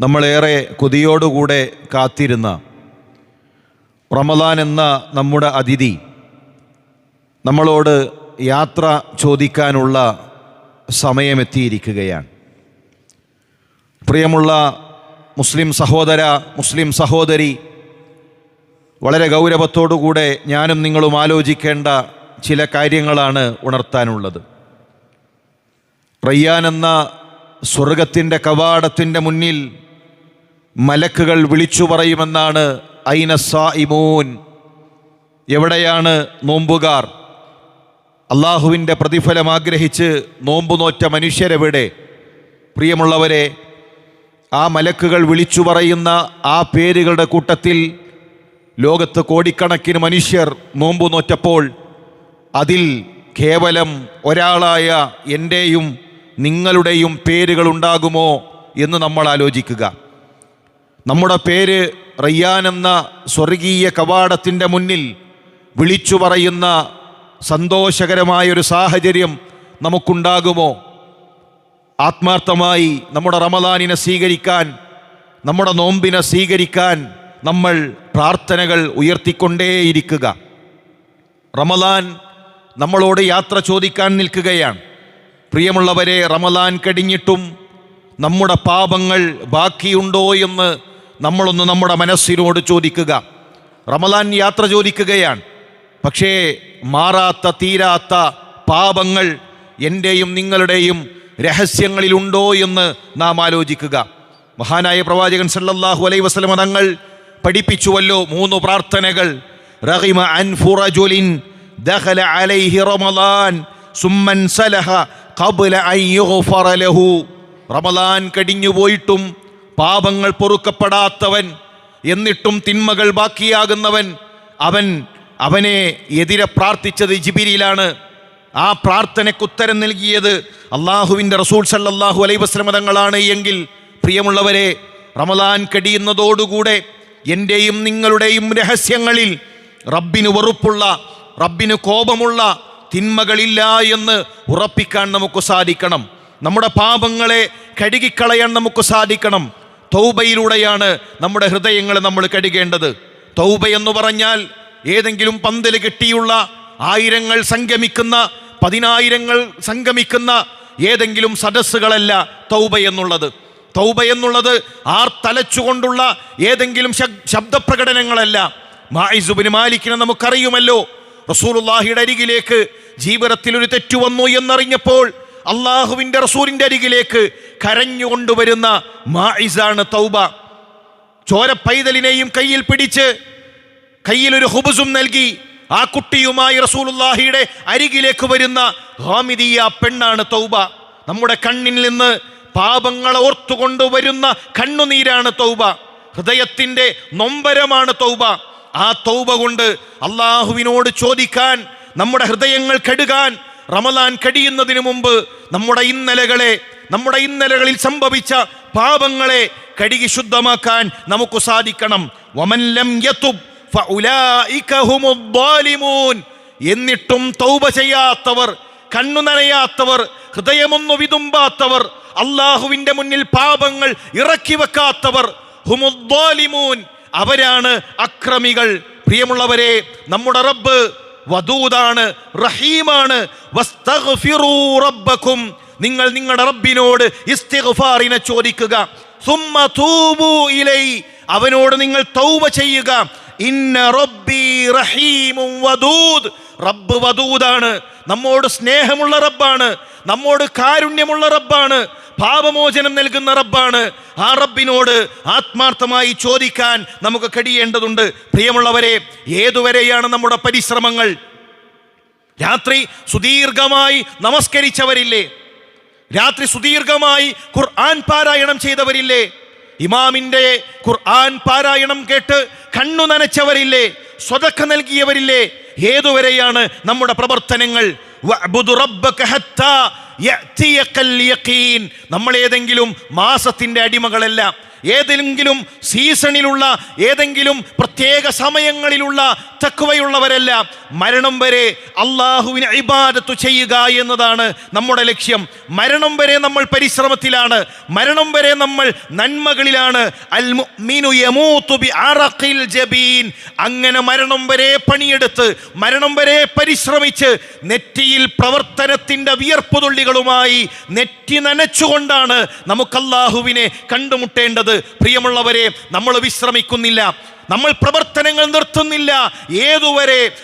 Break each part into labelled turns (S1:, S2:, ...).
S1: നമ്മളേറെ കൊതിയോടുകൂടെ കാത്തിരുന്ന റമദാൻ എന്ന നമ്മുടെ അതിഥി നമ്മളോട് യാത്ര ചോദിക്കാനുള്ള സമയമെത്തിയിരിക്കുകയാണ്. പ്രിയമുള്ള മുസ്ലിം സഹോദര മുസ്ലിം സഹോദരി വളരെ ഗൗരവത്തോടുകൂടെ ഞാനും നിങ്ങളും ആലോചിക്കേണ്ട ചില കാര്യങ്ങളാണ് ഉണർത്താനുള്ളത്. റയ്യാൻ എന്ന സ്വർഗത്തിന്റെ കവാടത്തിന്റെ മുന്നിൽ മലക്കുകൾ വിളിച്ചു പറയുമെന്നാണ് ഐന സായിമൂൻ എവിടെയാണ് നോമ്പുകാർ? അള്ളാഹുവിന്റെ പ്രതിഫലം ആഗ്രഹിച്ച് നോമ്പു നോറ്റ മനുഷ്യരെവിടെ? പ്രിയമുള്ളവരെ ആ മലക്കുകൾ വിളിച്ചു പറയുന്ന ആ പേരുകളുടെ കൂട്ടത്തിൽ ലോകത്ത് കോടിക്കണക്കിന് മനുഷ്യർ നോമ്പു നോറ്റപ്പോൾ അതിൽ കേവലം ഒരാളായ എന്റെയും നിങ്ങളുടെയും പേരുകൾ ഉണ്ടാകുമോ എന്ന് നമ്മൾ ആലോചിക്കുക. നമ്മുടെ പേര് റയ്യാൻ എന്ന സ്വർഗീയ കവാടത്തിന്റെ മുന്നിൽ വിളിച്ചു പറയുന്ന സന്തോഷകരമായൊരു സാഹചര്യം നമുക്കുണ്ടാകുമോ? ആത്മാർത്ഥമായി നമ്മുടെ റമദാനിനെ സ്വീകരിക്കാൻ നമ്മുടെ നോമ്പിനെ സ്വീകരിക്കാൻ നമ്മൾ പ്രാർത്ഥനകൾ ഉയർത്തിക്കൊണ്ടേയിരിക്കുക. റമദാൻ നമ്മളോട് യാത്ര ചോദിക്കാൻ നിൽക്കുകയാണ്. പ്രിയമുള്ളവരെ റമദാൻ കഴിഞ്ഞിട്ടും നമ്മുടെ പാപങ്ങൾ ബാക്കിയുണ്ടോ എന്ന് നമ്മളൊന്ന് നമ്മുടെ മനസ്സിനോട് ചോദിക്കുക. റമദാൻ യാത്ര ചോദിക്കുകയാണ്. പക്ഷേ മാറാത്ത തീരാത്ത പാപങ്ങൾ എന്റെയും നിങ്ങളുടെയും രഹസ്യങ്ങളിലുണ്ടോ എന്ന് നാം ആലോചിക്കുക. മഹാനായ പ്രവാചകൻ സല്ലല്ലാഹു അലൈ വസ്ലമ തങ്ങൾ പഠിപ്പിച്ചുവല്ലോ മൂന്ന് പ്രാർത്ഥനകൾ. റഹിമ അൻ റജുലിൻ ദഖല അലൈഹി റമദാൻ സുമ്മൻ സലഹ ഖബ്ല അൻ യുഗ്ഫറ ലഹു റമളാൻ കഴിഞ്ഞു പോയിട്ടും പാപങ്ങൾ പൊറുക്കപ്പെടാത്തവൻ എന്നിട്ടും തിന്മകൾ ബാക്കിയാകുന്നവൻ അവൻ അവനെ എതിരെ പ്രാർത്ഥിച്ചത് ജിബിരിയിലാണ്. ആ പ്രാർത്ഥനയ്ക്ക് ഉത്തരം നൽകിയത് അള്ളാഹുവിന്റെ റസൂൽ സല്ലാഹു അലൈ വസ്ലമതങ്ങളാണ് എങ്കിൽ പ്രിയമുള്ളവരെ റമദാൻ കടിയുന്നതോടുകൂടെ എന്റെയും നിങ്ങളുടെയും രഹസ്യങ്ങളിൽ റബ്ബിന് വെറുപ്പുള്ള റബ്ബിന് കോപമുള്ള തിന്മകളില്ല എന്ന് ഉറപ്പിക്കാൻ നമുക്ക് സാധിക്കണം. നമ്മുടെ പാപങ്ങളെ കഴുകിക്കളയാൻ നമുക്ക് സാധിക്കണം. തൗബയിലൂടെയാണ് നമ്മുടെ ഹൃദയങ്ങൾ നമ്മൾ കഴുകേണ്ടത്. തൗബ എന്ന് പറഞ്ഞാൽ ഏതെങ്കിലും പന്തൽ കെട്ടിയുള്ള ആയിരങ്ങൾ സംഗമിക്കുന്ന പതിനായിരങ്ങൾ സംഗമിക്കുന്ന ഏതെങ്കിലും സദസ്സുകളല്ല തൗബ എന്നുള്ളത്. തൗബ എന്നുള്ളത് ആർ തലച്ചുകൊണ്ടുള്ള ഏതെങ്കിലും ശബ്- ശബ്ദപ്രകടനങ്ങളല്ല. മായിസുബിന് മാലിക്കിനെ നമുക്കറിയുമല്ലോ. റസൂലുള്ളാഹിയുടെ അരികിലേക്ക് ജീവിതത്തിൽ ഒരു തെറ്റു വന്നു എന്നറിഞ്ഞപ്പോൾ അള്ളാഹുവിന്റെ റസൂലിന്റെ അരികിലേക്ക് കരഞ്ഞുകൊണ്ടുവരുന്ന മായിസാണ് തൗബ. ചോര പൈതലിനെയും കയ്യിൽ പിടിച്ച് കയ്യിൽ ഒരു ഹുബുസും നൽകി ആ കുട്ടിയുമായി റസൂലുള്ളാഹിയുടെ അരികിലേക്ക് വരുന്ന ഹാമിദിയ പെണ്ണാണ് തൗബ. നമ്മുടെ കണ്ണിൽ നിന്ന് പാപങ്ങളെ ഓർത്തുകൊണ്ടുവരുന്ന കണ്ണുനീരാണ് തൗബ. ഹൃദയത്തിന്റെ നൊമ്പരമാണ് തൗബ. ആ തൗബ കൊണ്ട് അള്ളാഹുവിനോട് ചോദിക്കാൻ നമ്മുടെ ഹൃദയങ്ങൾ കെടുകാൻ റമലാൻ കഴിയുന്നതിന് മുമ്പ് നമ്മുടെ ഇന്നലകളെ നമ്മുടെ ഇന്നലകളിൽ സംഭവിച്ച പാപങ്ങളെ കഴുകി ശുദ്ധമാക്കാൻ നമുക്ക് സാധിക്കണം വമല്ലം. എന്നിട്ടും തൗബ ചെയ്യാത്തവർ കണ്ണു നനയാത്തവർ ഹൃദയമൊന്നു വിതുമ്പാത്തവർ അള്ളാഹുവിന്റെ മുന്നിൽ പാപങ്ങൾ ഇറക്കി വെക്കാത്തവർ ഹുമുദ്ദാലിമൂൻ. അവരാണ് അക്രമികൾ. പ്രിയമുള്ളവരെ നമ്മുടെ റബ്ബ് വദൂദാണ് റഹീമാണ്. റബ്ബക്കും. നിങ്ങൾ നിങ്ങളുടെ റബ്ബിനോട് ഇസ്തിഗ്ഫാറിനെ ചോദിക്കുക. ഇലൈ. അവനോട് നിങ്ങൾ തൗബ ചെയ്യുക. ഇന്ന റബ്ബി റഹീമും വദൂദ് റബ്ബ് വധൂതാണ്. നമ്മോട് സ്നേഹമുള്ള റബ്ബാണ്. നമ്മോട് കാരുണ്യമുള്ള റബ്ബാണ്. പാപമോചനം നൽകുന്ന റബ്ബാണ്. ആ റബ്ബിനോട് ആത്മാർത്ഥമായി ചോദിക്കാൻ നമുക്ക് കഴിയേണ്ടതുണ്ട്. പ്രിയമുള്ളവരെ ഏതുവരെയാണ് നമ്മുടെ പരിശ്രമങ്ങൾ? രാത്രി സുദീർഘമായി നമസ്കരിച്ചവരില്ലേ? രാത്രി സുദീർഘമായി ഖുർആൻ പാരായണം ചെയ്തവരില്ലേ? ഇമാമിന്റെ ഖുർആൻ പാരായണം കേട്ട് കണ്ണു നനച്ചവരില്ലേ? സ്വതക്ക നൽകിയവരില്ലേ? ഏതുവരെയാണ് നമ്മുടെ പ്രവർത്തനങ്ങൾ? നമ്മൾ ഏതെങ്കിലും മാസത്തിന്റെ അടിമകളല്ല ഏതെങ്കിലും സീസണിലുള്ള ഏതെങ്കിലും പ്രത്യേക സമയങ്ങളിലുള്ള തക്കുവയുള്ളവരല്ല മരണം വരെ അള്ളാഹുവിന് ഇബാദത്ത് ചെയ്യുക എന്നതാണ് നമ്മുടെ ലക്ഷ്യം. മരണം വരെ നമ്മൾ പരിശ്രമത്തിലാണ്. മരണം വരെ നമ്മൾ നന്മകളിലാണ്. അങ്ങനെ മരണം വരെ പണിയെടുത്ത് മരണം വരെ പരിശ്രമിച്ച് നെറ്റിയിൽ പ്രവർത്തനത്തിന്റെ വിയർപ്പുതുള്ളികളുമായി നെറ്റി നനച്ചുകൊണ്ടാണ് നമുക്ക് അള്ളാഹുവിനെ കണ്ടുമുട്ടേണ്ടത്. പ്രിയമുള്ളവരെ നമ്മൾ വിശ്രമിക്കുന്നില്ല. നമ്മൾ പ്രവർത്തനങ്ങൾ നിർത്തുന്നില്ല. ഏതുവരെ?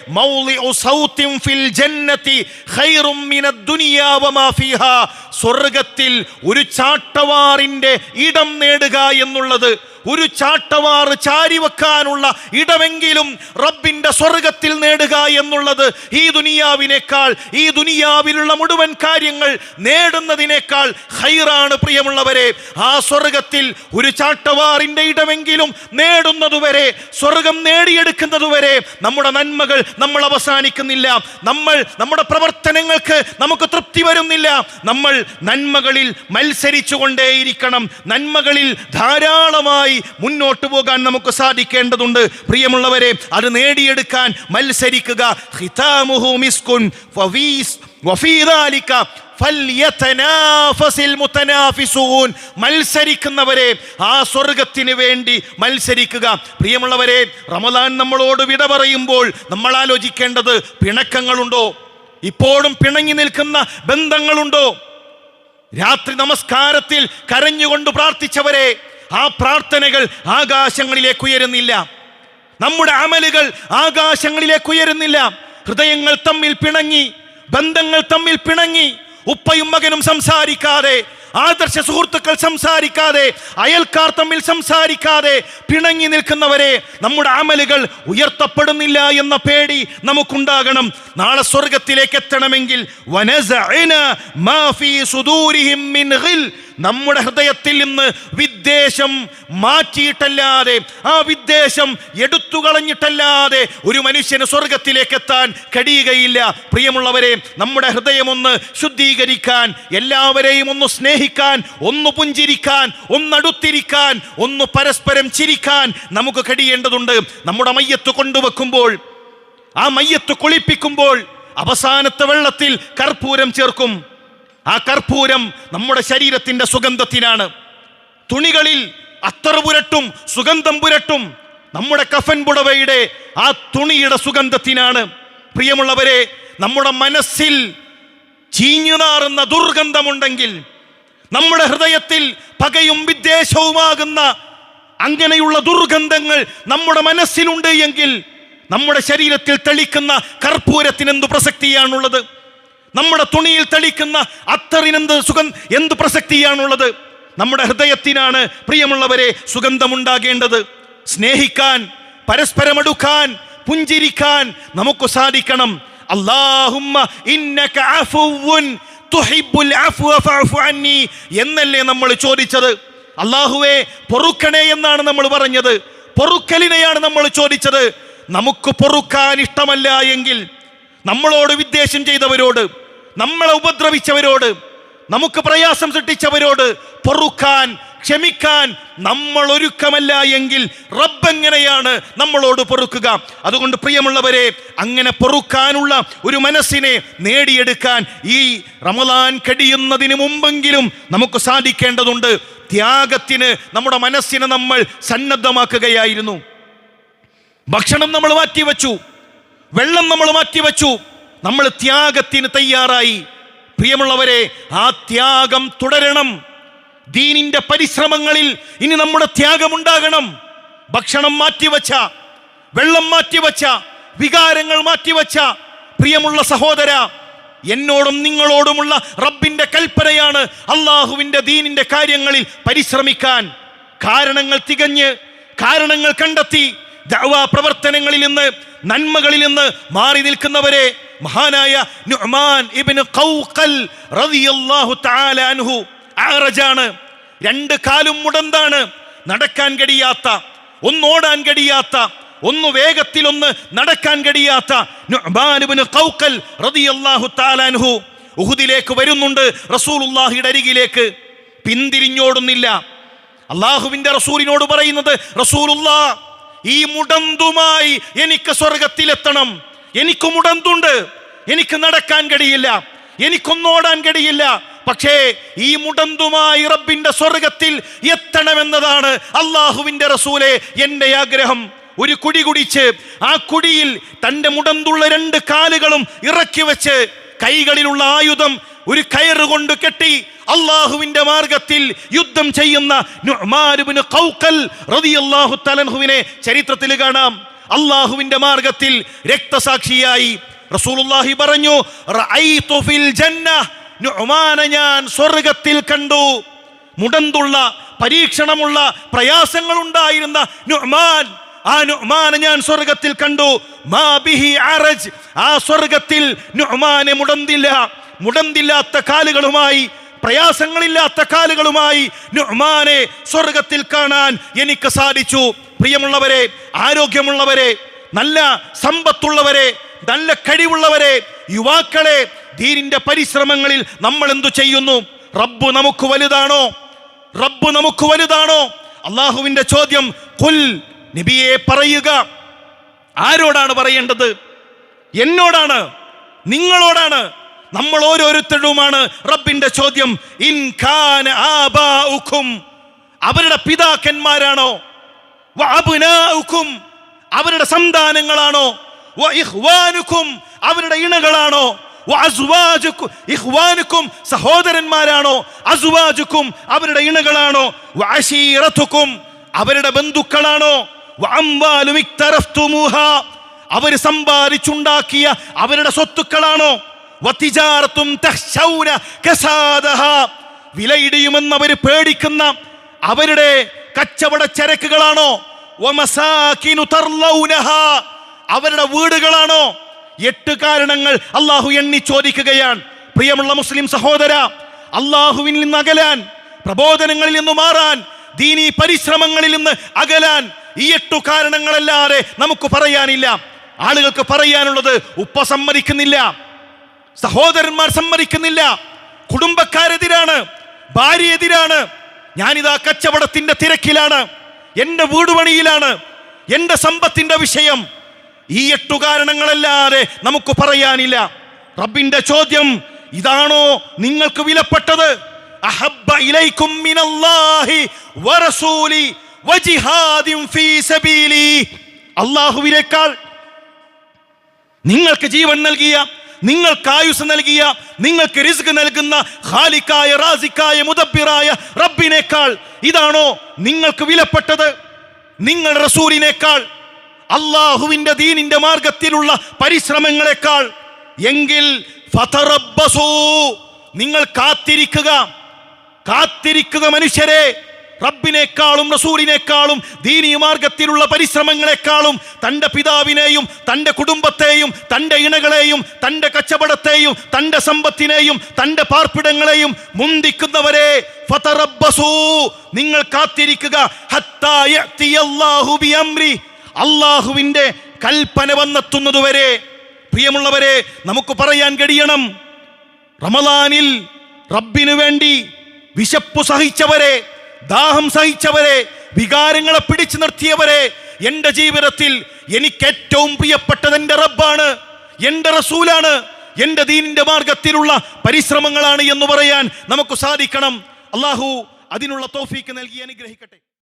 S1: സ്വർഗത്തിൽ ഒരു ചാട്ടവാറിന്റെ ഇടം നേടുക എന്നുള്ളത് ഒരു ചാട്ടവാറ് ചാരിവെക്കാനുള്ള ഇടമെങ്കിലും റബ്ബിന്റെ സ്വർഗത്തിൽ നേടുക എന്നുള്ളത് ഈ ദുനിയാവിനേക്കാൾ ഈ ദുനിയാവിലുള്ള മുഴുവൻ കാര്യങ്ങൾ നേടുന്നതിനേക്കാൾ ഹൈറാണ് പ്രിയമുള്ളവരെ. ആ സ്വർഗത്തിൽ ഒരു ചാട്ടവാറിന്റെ ഇടമെങ്കിലും നേടുന്നതുവരെ സ്വർഗം നേടിയെടുക്കുന്നതുവരെ നമ്മുടെ നന്മകൾ നമ്മൾ അവസാനിക്കുന്നില്ല. നമ്മൾ നമ്മുടെ പ്രവർത്തനങ്ങൾക്ക് നമുക്ക് തൃപ്തി വരുന്നില്ല. നമ്മൾ നന്മകളിൽ മത്സരിച്ചു കൊണ്ടേയിരിക്കണം നന്മകളിൽ ധാരാളമായി മുന്നോട്ട് പോകാൻ നമുക്ക് സാധിക്കേണ്ടതുണ്ട്. പ്രിയമുള്ളവരെ അത് നേടിയെടുക്കാൻ മത്സരിക്കുക. മത്സരിക്കുന്നവരെ ആ സ്വർഗത്തിന് വേണ്ടി മത്സരിക്കുക. പ്രിയമുള്ളവരെ റമദാൻ നമ്മളോട് വിട പറയുമ്പോൾ നമ്മൾ ആലോചിക്കേണ്ടത് പിണക്കങ്ങളുണ്ടോ? ഇപ്പോഴും പിണങ്ങി നിൽക്കുന്ന ബന്ധങ്ങളുണ്ടോ? രാത്രി നമസ്കാരത്തിൽ കരഞ്ഞുകൊണ്ട് പ്രാർത്ഥിച്ചവരെ ആ പ്രാർത്ഥനകൾ ആകാശങ്ങളിലേക്ക് ഉയരുന്നില്ല. നമ്മുടെ അമലുകൾ ആകാശങ്ങളിലേക്ക് ഉയരുന്നില്ല. ഹൃദയങ്ങൾ തമ്മിൽ പിണങ്ങി ബന്ധങ്ങൾ തമ്മിൽ പിണങ്ങി ഉപ്പയും മകനും സംസാരിക്കാതെ ആദർശ സുഹൃത്തുക്കൾ സംസാരിക്കാതെ അയൽക്കാർ തമ്മിൽ സംസാരിക്കാതെ പിണങ്ങി നിൽക്കുന്നവരെ നമ്മുടെ അമലുകൾ ഉയർത്തപ്പെടുന്നില്ല എന്ന പേടി നമുക്കുണ്ടാകണം. നാളെ സ്വർഗത്തിലേക്ക് എത്തണമെങ്കിൽ നമ്മുടെ ഹൃദയത്തിൽ നിന്ന് വിദ്വേഷം മാറ്റിയിട്ടല്ലാതെ ആ വിദ്വേഷം എടുത്തു കളഞ്ഞിട്ടല്ലാതെ ഒരു മനുഷ്യന് സ്വർഗത്തിലേക്ക് എത്താൻ കഴിയുകയില്ല. പ്രിയമുള്ളവരെ നമ്മുടെ ഹൃദയമൊന്ന് ശുദ്ധീകരിക്കാൻ എല്ലാവരെയും ഒന്ന് സ്നേഹിക്കാൻ ഒന്ന് പുഞ്ചിരിക്കാൻ ഒന്നടുത്തിരിക്കാൻ ഒന്ന് പരസ്പരം ചിരിക്കാൻ നമുക്ക് കഴിയേണ്ടതുണ്ട്. നമ്മുടെ മയ്യത്ത് കൊണ്ടുവെക്കുമ്പോൾ ആ മയ്യത്ത് കുളിപ്പിക്കുമ്പോൾ അവസാനത്തെ വെള്ളത്തിൽ കർപ്പൂരം ചേർക്കും. ആ കർപ്പൂരം നമ്മുടെ ശരീരത്തിന്റെ സുഗന്ധത്തിനാണ്. തുണികളിൽ അത്തർ പുരട്ടും സുഗന്ധം പുരട്ടും നമ്മുടെ കഫൻ പുടവയുടെ ആ തുണിയുടെ സുഗന്ധത്തിനാണ്. പ്രിയമുള്ളവരെ നമ്മുടെ മനസ്സിൽ ചീഞ്ഞുനാറുന്ന ദുർഗന്ധമുണ്ടെങ്കിൽ നമ്മുടെ ഹൃദയത്തിൽ പകയും വിദ്വേഷവുമാകുന്ന അങ്ങനെയുള്ള ദുർഗന്ധങ്ങൾ നമ്മുടെ മനസ്സിലുണ്ട് എങ്കിൽ നമ്മുടെ ശരീരത്തിൽ തെളിക്കുന്ന കർപ്പൂരത്തിന് എന്ത് പ്രസക്തിയാണുള്ളത്? നമ്മുടെ തുണിയിൽ തെളിക്കുന്ന അത്തറിനെന്ത് സുഗന്ധ എന്ത് പ്രസക്തിയാണുള്ളത്? നമ്മുടെ ഹൃദയത്തിനാണ് പ്രിയമുള്ളവരെ സുഗന്ധമുണ്ടാകേണ്ടത്. സ്നേഹിക്കാൻ പരസ്പരമെടുക്കാൻ പുഞ്ചിരിക്കാൻ നമുക്ക് സാധിക്കണം. അല്ലാഹുമ്മ ഇന്നക അഫുവുൻ എന്നല്ലേ നമ്മൾ ചോദിച്ചത്? അള്ളാഹുവെ പൊറുക്കണേ എന്നാണ് നമ്മൾ പറഞ്ഞത്. പൊറുക്കലിനെയാണ് നമ്മൾ ചോദിച്ചത്. നമുക്ക് പൊറുക്കാൻ ഇഷ്ടമല്ല എങ്കിൽ നമ്മളോട് വിദ്വേഷം ചെയ്തവരോട് നമ്മളെ ഉപദ്രവിച്ചവരോട് നമുക്ക് പ്രയാസം സൃഷ്ടിച്ചവരോട് പൊറുക്കാൻ ക്ഷമിക്കാൻ നമ്മൾ ഒരുക്കമല്ല എങ്കിൽ റബ്ബെങ്ങനെയാണ് നമ്മളോട് പൊറുക്കുക? അതുകൊണ്ട് പ്രിയമുള്ളവരെ അങ്ങനെ പൊറുക്കാനുള്ള ഒരു മനസ്സിനെ നേടിയെടുക്കാൻ ഈ റമദാൻ കഴിയുന്നതിന് മുമ്പെങ്കിലും നമുക്ക് സാധിക്കേണ്ടതുണ്ട്. ത്യാഗത്തിന് നമ്മുടെ മനസ്സിനെ നമ്മൾ സന്നദ്ധമാക്കുകയായിരുന്നു. ഭക്ഷണം നമ്മൾ മാറ്റിവെച്ചു. വെള്ളം നമ്മൾ മാറ്റിവെച്ചു. നമ്മൾ ത്യാഗത്തിന് തയ്യാറായി. പ്രിയമുള്ളവരെ ആ ത്യാഗം തുടരണം. ദീനിന്റെ പരിശ്രമങ്ങളിൽ ഇനി നമ്മുടെ ത്യാഗമുണ്ടാകണം. ഭക്ഷണം മാറ്റിവച്ച വെള്ളം മാറ്റിവച്ച വികാരങ്ങൾ മാറ്റിവച്ച പ്രിയമുള്ള സഹോദര എന്നോടും നിങ്ങളോടുമുള്ള റബ്ബിന്റെ കൽപ്പനയാണ് അള്ളാഹുവിന്റെ ദീനിന്റെ കാര്യങ്ങളിൽ പരിശ്രമിക്കാൻ. കാരണങ്ങൾ തികഞ്ഞ് കാരണങ്ങൾ കണ്ടെത്തി ദഅവാ പ്രവർത്തനങ്ങളിൽ നിന്ന് നന്മകളിൽ നിന്ന് മാറി നിൽക്കുന്നവരെ മഹാനായ നുഅ്മാൻ ഇബ്നു ഖൗഖൽ റളിയല്ലാഹു തആല അൻഹു ആറജാണ്. രണ്ട് കാലും മുടന്താണ്. നടക്കാൻ കഴിയാത്ത ഒന്നോടാൻ കഴിയാത്ത ഒന്ന് വേഗത്തിൽ ഒന്ന് നടക്കാൻ കഴിയാത്ത ഉഹുദിലേക്ക് വരുന്നുണ്ട് റസൂലുള്ളാഹിയുടെ അരികിലേക്ക്. പിന്തിരിഞ്ഞോടുന്നില്ല. അള്ളാഹുവിന്റെ റസൂലിനോട് പറയുന്നത് റസൂലുള്ളാ ഈ മുടന്തുമായി എനിക്ക് സ്വർഗത്തിലെത്തണം. എനിക്ക് മുടന്തുണ്ട്. എനിക്ക് നടക്കാൻ കഴിയില്ല. എനിക്കൊന്നോടാൻ കഴിയില്ല. പക്ഷേ ഈ മുടന്തുമായി റബ്ബിന്റെ സ്വർഗത്തിൽ എത്തണമെന്നതാണ് അള്ളാഹുവിന്റെ റസൂലെ എന്റെ ആഗ്രഹം. ഒരു കുടി കുടിച്ച് ആ കുടിയിൽ തന്റെ മുടന്തുള്ള രണ്ട് കാലുകളും ഇറക്കി വെച്ച് കൈകളിലുള്ള ആയുധം ഒരു കയറ് കൊണ്ട് കെട്ടി അള്ളാഹുവിന്റെ മാർഗത്തിൽ യുദ്ധം ചെയ്യുന്ന തലൻഹുവിനെ ചരിത്രത്തിൽ കാണാം. അള്ളാഹുവിന്റെ മാർഗത്തിൽ രക്തസാക്ഷിയായി റസൂലുള്ളാഹി പറഞ്ഞു നുഅ്മാനെ ഞാൻ സ്വർഗത്തിൽ കണ്ടു. മുടന്തുള്ള പരീക്ഷണമുള്ള പ്രയാസങ്ങൾ ഉണ്ടായിരുന്ന നുഅ്മാൻ. ആ നുഅ്മാനെ ഞാൻ സ്വർഗത്തിൽ കണ്ടു. മാ ബിഹി അറജ്. ആ സ്വർഗത്തിൽ നുഅ്മാനെ മുടന്തില്ല. മുടന്തില്ലാത്ത കാലുകളുമായി പ്രയാസങ്ങളില്ലാത്ത കാലുകളുമായി നുഅ്മാനെ സ്വർഗത്തിൽ കാണാൻ എനിക്ക് സാധിച്ചു. പ്രിയമുള്ളവരെ ആരോഗ്യമുള്ളവരെ നല്ല സമ്പത്തുള്ളവരെ നല്ല കഴിവുള്ളവരെ യുവാക്കളെ ദീനിന്റെ പരിശ്രമങ്ങളിൽ നമ്മൾ എന്തു ചെയ്യുന്നു? റബ്ബ് നമുക്ക് വലുതാണോ? റബ്ബ് നമുക്ക് വലുതാണോ? അള്ളാഹുവിന്റെ ചോദ്യം കുൽ നബിയെ പറയുക. ആരോടാണ് പറയേണ്ടത്? എന്നോടാണ്. നിങ്ങളോടാണ്. നമ്മൾ ഓരോരുത്തരുമാണ്. റബ്ബിന്റെ ചോദ്യം ഇൻ ഖാൻ അവരുടെ പിതാക്കന്മാരാണോ? അവരുടെ സന്താനങ്ങളാണോ? അവരുടെ ഇണകളാണോ? ഇഖ്വാനുക്കും സഹോദരന്മാരാണോ? അസുവാജുക്കും അവരുടെ ഇണകളാണോ? വാശീറത്തുക്കും അവരുടെ ബന്ധുക്കളാണോ? അവർ സമ്പാദിച്ചുണ്ടാക്കിയ അവരുടെ സ്വത്തുക്കളാണോ? വിലയിടിയുമെന്ന് അവർ പേടിക്കുന്ന അവരുടെ കച്ചവട ചരക്കുകളാണോ? അവരുടെ വീടുകളാണോ? എട്ട് കാരണങ്ങൾ അള്ളാഹു എണ്ണി ചോദിക്കുകയാണ്. പ്രിയമുള്ള മുസ്ലിം സഹോദര അള്ളാഹുവിൽ നിന്ന് അകലാൻ പ്രബോധനങ്ങളിൽ നിന്ന് മാറാൻ ദീനി പരിശ്രമങ്ങളിൽ നിന്ന് അകലാൻ ഈ എട്ടു കാരണങ്ങളല്ലാതെ നമുക്ക് പറയാനില്ല. ആളുകൾക്ക് പറയാനുള്ളത് ഉപ്പ സമ്മതിക്കുന്നില്ല സഹോദരന്മാർ സമ്മതിക്കുന്നില്ല കുടുംബക്കാരെതിരാണ് ഭാര്യ എതിരാണ് ഞാനിതാ കച്ചവടത്തിന്റെ തിരക്കിലാണ് എന്റെ വീടുപണിയിലാണ് എന്റെ സമ്പത്തിന്റെ വിഷയം ഈ എട്ടു കാരണങ്ങളല്ലാതെ നമുക്ക് പറയാനില്ല. റബ്ബിന്റെ ചോദ്യം ഇതാണോ നിങ്ങൾക്ക് വിലപ്പെട്ടത്? അഹബ്ബ ഇലൈക്കും മിനല്ലാഹി വറസൂലി വജിഹാദിൻ ഫീ സബീലി. അല്ലാഹുവിനേക്കാൾ നിങ്ങൾക്ക് ജീവൻ നൽകിയ നിങ്ങൾക്ക് ആയുസ് നൽകിയ നിങ്ങൾക്ക് റിസ്ക് നൽകുന്ന ഖാലിക്കായ റാസിക്കായ മുദബിറായ റബ്ബിനേക്കാൾ ഇതാണോ നിങ്ങൾക്ക് വിലപ്പെട്ടത്? നിങ്ങൾ റസൂലിനേക്കാൾ അള്ളാഹുവിന്റെ ദീനിന്റെ മാർഗത്തിലുള്ള പരിശ്രമങ്ങളെക്കാൾ എങ്കിൽ നിങ്ങൾ കാത്തിരിക്കുക. കാത്തിരിക്കുക മനുഷ്യരെ. റബ്ബിനേക്കാളും റസൂലിനേക്കാളും ദീനീ മാർഗത്തിലുള്ള പരിശ്രമങ്ങളെക്കാളും തന്റെ പിതാവിനെയും തന്റെ കുടുംബത്തെയും തന്റെ ഇണകളെയും തന്റെ കച്ചവടത്തെയും തന്റെ സമ്പത്തിനെയും തന്റെ പാർപ്പിടങ്ങളെയും മുന്തിക്കുന്നവരെ നിങ്ങൾ കാത്തിരിക്കുക. അള്ളാഹുവിന്റെ കൽപ്പന വന്നെത്തുന്നതുവരെ പ്രിയമുള്ളവരെ നമുക്ക് പറയാൻ കഴിയണം. റമലാനിൽ റബ്ബിനു വേണ്ടി വിശപ്പ് സഹിച്ചവരെ ദാഹം സഹിച്ചവരെ വികാരങ്ങളെ പിടിച്ചു നിർത്തിയവരെ എന്റെ ജീവിതത്തിൽ എനിക്ക് ഏറ്റവും പ്രിയപ്പെട്ടത് എന്റെ റബ്ബാണ് എന്റെ റസൂലാണ് എന്റെ ദീനിന്റെ മാർഗത്തിലുള്ള പരിശ്രമങ്ങളാണ് എന്ന് പറയാൻ നമുക്ക് സാധിക്കണം. അള്ളാഹു അതിനുള്ള തോഫീക്ക് നൽകി അനുഗ്രഹിക്കട്ടെ.